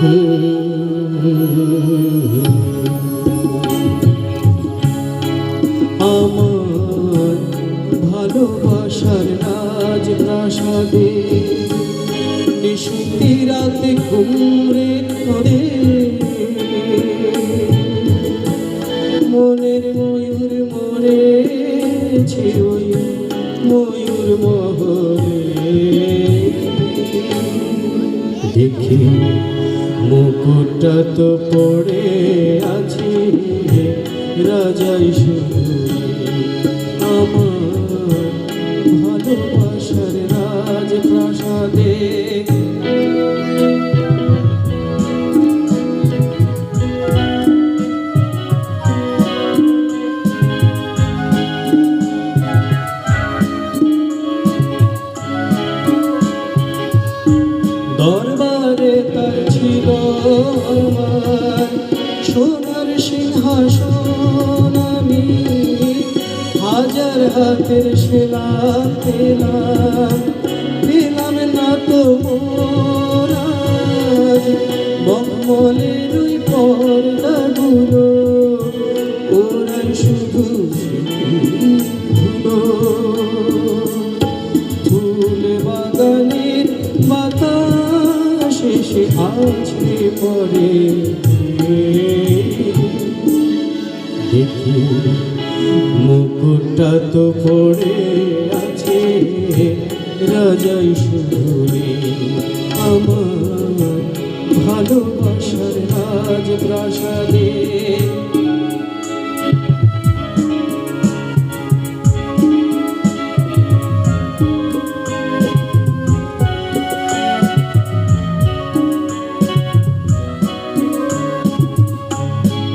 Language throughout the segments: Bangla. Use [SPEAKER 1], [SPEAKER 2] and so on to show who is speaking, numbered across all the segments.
[SPEAKER 1] আমার ভালোবাসার রাজ প্রাসাদে নিশুতি রাতে ঘুমরে করে মনের ময়ূর মনে ছিরই ময়ূর মহরে। দেখি মুকুটটা তো পড়ে আছি রাজাই শুধু আমার সোনার সিংহাসন আমি হাজার হাতের সেলা পেলাম। পেলাম না তো মোরাজ মখমলের ওই পর্দাগুলো, ওরাই শুধু আছে পরে দেখি মুকুটটা তো পড়ে আছে রাজাই শুধুরে আমার ভালোবাসার রাজ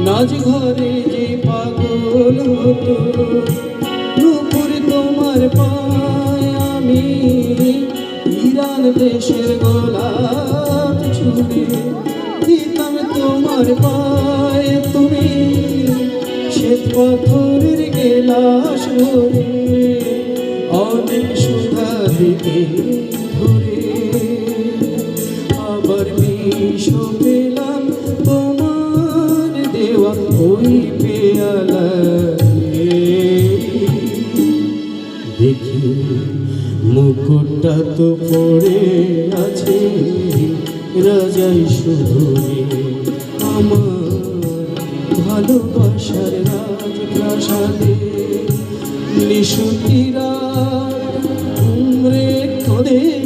[SPEAKER 1] নাচ ঘরে যে পাগল হতো, নুপুর তোমার পায় আমি ইরান দেশের গোলাপ ছুড়ে দিতাম তোমার পায় তুমি। শ্বেত পাথরের গেলাস ভরে অনেক সুধা দিতে ধরে, আবার বিষ পেলাম তোমার দেওয়া ওই পেয়ালা দেখি মুকুটটা তো পড়ে আছে রাজাই শুধুরে আমার ভালোবাসার রাজ প্রাসাদে নিশুতিরা উমরে তোদের